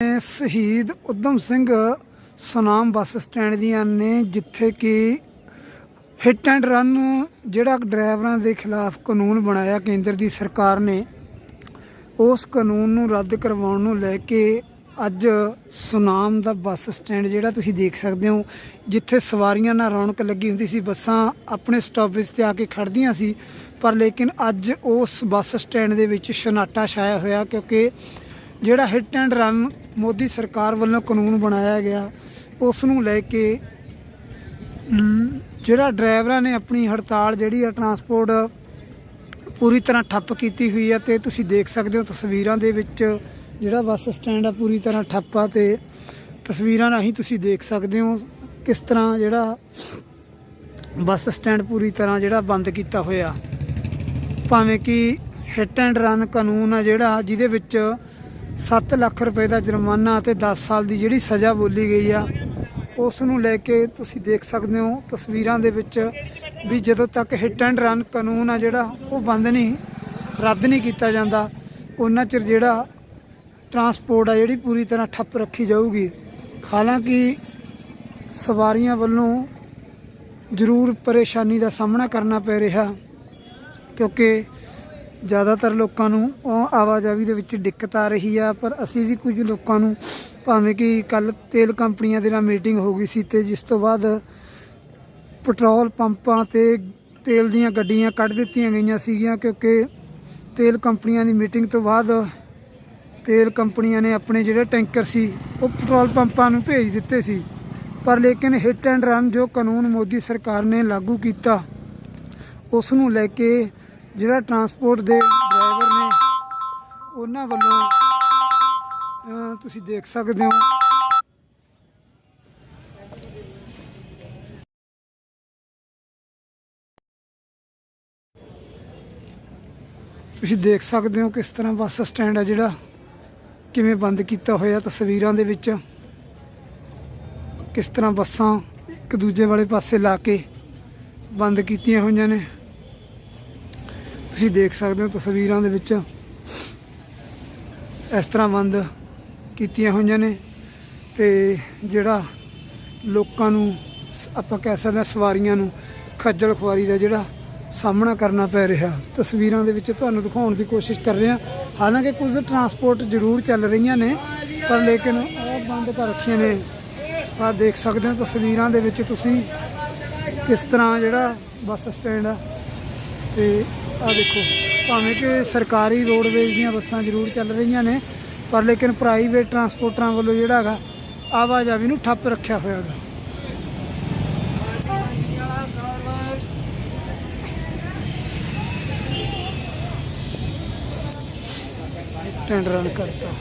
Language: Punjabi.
ਸ਼ਹੀਦ ਉਦਮ ਸਿੰਘ ਸੁਨਾਮ ਬੱਸ ਸਟੈਂਡ ਦੀਆਂ ਨੇ, ਜਿੱਥੇ ਕਿ ਹਿੱਟ ਐਂਡ ਰਨ ਜਿਹੜਾ ਡਰਾਈਵਰਾਂ ਦੇ ਖਿਲਾਫ ਕਾਨੂੰਨ ਬਣਾਇਆ ਕੇਂਦਰ ਦੀ ਸਰਕਾਰ ਨੇ, ਉਸ ਕਾਨੂੰਨ ਨੂੰ ਰੱਦ ਕਰਵਾਉਣ ਨੂੰ ਲੈ ਕੇ ਅੱਜ ਸੁਨਾਮ ਦਾ ਬੱਸ ਸਟੈਂਡ ਜਿਹੜਾ ਤੁਸੀਂ ਦੇਖ ਸਕਦੇ ਹੋ, ਜਿੱਥੇ ਸਵਾਰੀਆਂ ਨਾਲ ਰੌਣਕ ਲੱਗੀ ਹੁੰਦੀ ਸੀ, ਬੱਸਾਂ ਆਪਣੇ ਸਟਾਪੇਜ ਤੇ ਆ ਕੇ ਖੜਦੀਆਂ ਸੀ, ਪਰ ਲੇਕਿਨ ਅੱਜ ਉਸ ਬੱਸ ਸਟੈਂਡ ਦੇ ਵਿੱਚ ਸ਼ਨਾਟਾ ਛਾਇਆ ਹੋਇਆ ਕਿਉਂਕਿ ਜਿਹੜਾ ਹਿੱਟ ਐਂਡ ਰਨ ਮੋਦੀ ਸਰਕਾਰ ਵੱਲੋਂ ਕਾਨੂੰਨ ਬਣਾਇਆ ਗਿਆ ਉਸ ਨੂੰ ਲੈ ਕੇ ਜਿਹੜਾ ਡਰਾਈਵਰਾਂ ਨੇ ਆਪਣੀ ਹੜਤਾਲ ਜਿਹੜੀ ਆ ਟਰਾਂਸਪੋਰਟ ਪੂਰੀ ਤਰ੍ਹਾਂ ਠੱਪ ਕੀਤੀ ਹੋਈ ਹੈ ਤੇ ਤੁਸੀਂ ਦੇਖ ਸਕਦੇ ਹੋ ਤਸਵੀਰਾਂ ਦੇ ਵਿੱਚ ਜਿਹੜਾ ਬੱਸ ਸਟੈਂਡ ਆ ਪੂਰੀ ਤਰ੍ਹਾਂ ਠੱਪ ਆ ਤੇ ਤਸਵੀਰਾਂ ਰਾਹੀਂ ਤੁਸੀਂ ਦੇਖ ਸਕਦੇ ਹੋ ਕਿਸ ਤਰ੍ਹਾਂ ਜਿਹੜਾ ਬੱਸ ਸਟੈਂਡ ਪੂਰੀ ਤਰ੍ਹਾਂ ਜਿਹੜਾ ਬੰਦ ਕੀਤਾ ਹੋਇਆ। ਭਾਵੇਂ ਕਿ ਹਿੱਟ ਐਂਡ ਰਨ ਕਾਨੂੰਨ ਆ ਜਿਹੜਾ ਜਿਹਦੇ ਵਿੱਚ 7 ਲੱਖ ਰੁਪਏ ਦਾ ਜੁਰਮਾਨਾ ਅਤੇ 10 ਸਾਲ ਦੀ ਜਿਹੜੀ ਸਜ਼ਾ ਬੋਲੀ ਗਈ ਆ, ਉਸ ਨੂੰ ਲੈ ਕੇ ਤੁਸੀਂ ਦੇਖ ਸਕਦੇ ਹੋ ਤਸਵੀਰਾਂ ਦੇ ਵਿੱਚ ਵੀ ਜਦੋਂ ਤੱਕ ਹਿੱਟ ਐਂਡ ਰਨ ਕਾਨੂੰਨ ਆ ਜਿਹੜਾ, ਉਹ ਬੰਦ ਨਹੀਂ, ਰੱਦ ਨਹੀਂ ਕੀਤਾ ਜਾਂਦਾ ਉਹਨਾਂ ਚਿਰ ਜਿਹੜਾ ਟਰਾਂਸਪੋਰਟ ਆ ਜਿਹੜੀ ਪੂਰੀ ਤਰ੍ਹਾਂ ਠੱਪ ਰੱਖੀ ਜਾਊਗੀ। ਹਾਲਾਂਕਿ ਸਵਾਰੀਆਂ ਵੱਲੋਂ ਜ਼ਰੂਰ ਪਰੇਸ਼ਾਨੀ ਦਾ ਸਾਹਮਣਾ ਕਰਨਾ ਪੈ ਰਿਹਾ, ਕਿਉਂਕਿ ਜ਼ਿਆਦਾਤਰ ਲੋਕਾਂ ਨੂੰ ਉਹ ਆਵਾਜਾਈ ਦੇ ਵਿੱਚ ਦਿੱਕਤ ਆ ਰਹੀ ਆ, ਪਰ ਅਸੀਂ ਵੀ ਕੁਝ ਲੋਕਾਂ ਨੂੰ ਭਾਵੇਂ ਕਿ ਕੱਲ ਤੇਲ ਕੰਪਨੀਆਂ ਦੇ ਨਾਲ ਮੀਟਿੰਗ ਹੋ ਗਈ ਸੀ ਤੇ ਜਿਸ ਤੋਂ ਬਾਅਦ ਪੈਟਰੋਲ ਪੰਪਾਂ ਤੇ ਤੇਲ ਦੀਆਂ ਗੱਡੀਆਂ ਕੱਢ ਦਿੱਤੀਆਂ ਗਈਆਂ ਸੀਗੀਆਂ ਕਿਉਂਕਿ ਤੇਲ ਕੰਪਨੀਆਂ ਦੀ ਮੀਟਿੰਗ ਤੋਂ ਬਾਅਦ ਤੇਲ ਕੰਪਨੀਆਂ ਨੇ ਆਪਣੇ ਜਿਹੜੇ ਟੈਂਕਰ ਸੀ, ਉਹ ਪੈਟਰੋਲ ਪੰਪਾਂ ਨੂੰ ਭੇਜ ਦਿੱਤੇ ਸੀ। ਪਰ ਲੇਕਿਨ ਹਿੱਟ ਐਂਡ ਰਨ ਜੋ ਕਾਨੂੰਨ ਮੋਦੀ ਸਰਕਾਰ ਨੇ ਲਾਗੂ ਕੀਤਾ ਉਸ ਨੂੰ ਲੈ ਕੇ ਜਿਹੜਾ ਟਰਾਂਸਪੋਰਟ ਦੇ ਡਰਾਈਵਰ ਨੇ, ਉਹਨਾਂ ਵੱਲੋਂ ਤੁਸੀਂ ਦੇਖ ਸਕਦੇ ਹੋ। ਤੁਸੀਂ ਦੇਖ ਸਕਦੇ ਹੋ ਕਿਸ ਤਰ੍ਹਾਂ ਬੱਸ ਸਟੈਂਡ ਆ ਜਿਹੜਾ, ਕਿਵੇਂ ਬੰਦ ਕੀਤਾ ਹੋਇਆ ਤਸਵੀਰਾਂ ਦੇ ਵਿੱਚ। ਕਿਸ ਤਰ੍ਹਾਂ ਬੱਸਾਂ ਇੱਕ ਦੂਜੇ ਵਾਲੇ ਪਾਸੇ ਲਾ ਕੇ ਬੰਦ ਕੀਤੀਆਂ ਹੋਈਆਂ ਨੇ। ਤੁਸੀਂ ਦੇਖ ਸਕਦੇ ਹੋ ਤਸਵੀਰਾਂ ਦੇ ਵਿੱਚ ਇਸ ਤਰ੍ਹਾਂ ਬੰਦ ਕੀਤੀਆਂ ਹੋਈਆਂ ਨੇ ਤੇ ਜਿਹੜਾ ਲੋਕਾਂ ਨੂੰ ਸ- ਆਪਾਂ ਕਹਿ ਸਕਦੇ ਹਾਂ ਸਵਾਰੀਆਂ ਨੂੰ ਖੱਜਲ ਖੁਆਰੀ ਦਾ ਜਿਹੜਾ ਸਾਹਮਣਾ ਕਰਨਾ ਪੈ ਰਿਹਾ। ਤਸਵੀਰਾਂ ਦੇ ਵਿੱਚ ਤੁਹਾਨੂੰ ਦਿਖਾਉਣ ਦੀ ਕੋਸ਼ਿਸ਼ ਕਰ ਰਹੇ। ਹਾਂ ਹਾਲਾਂਕਿ ਕੁਝ ਟਰਾਂਸਪੋਰਟ ਜ਼ਰੂਰ ਚੱਲ ਰਹੀਆਂ ਨੇ, ਪਰ ਲੇਕਿਨ ਉਹ ਬੰਦ ਕਰ ਰੱਖੀਆਂ ਨੇ। ਆ ਦੇਖ ਸਕਦੇ ਹੋ ਤਸਵੀਰਾਂ ਦੇ ਵਿੱਚ ਤੁਸੀਂ ਕਿਸ ਤਰ੍ਹਾਂ ਜਿਹੜਾ ਬੱਸ ਸਟੈਂਡ ਆ ਤੇ ਆ ਦੇਖੋ, ਭਾਵੇਂ ਕਿ ਸਰਕਾਰੀ ਰੋਡਵੇਜ਼ ਦੀਆਂ ਬੱਸਾਂ ਜ਼ਰੂਰ ਚੱਲ ਰਹੀਆਂ ਨੇ, ਪਰ ਲੇਕਿਨ ਪ੍ਰਾਈਵੇਟ ਟਰਾਂਸਪੋਰਟਰਾਂ ਵੱਲੋਂ ਜਿਹੜਾ ਹੈਗਾ, ਆਵਾਜਾਈ ਨੂੰ ਠੱਪ ਰੱਖਿਆ ਹੋਇਆ ਹੈਗਾ। ਟੈਂਡਰਾਂ ਕਰਤਾ।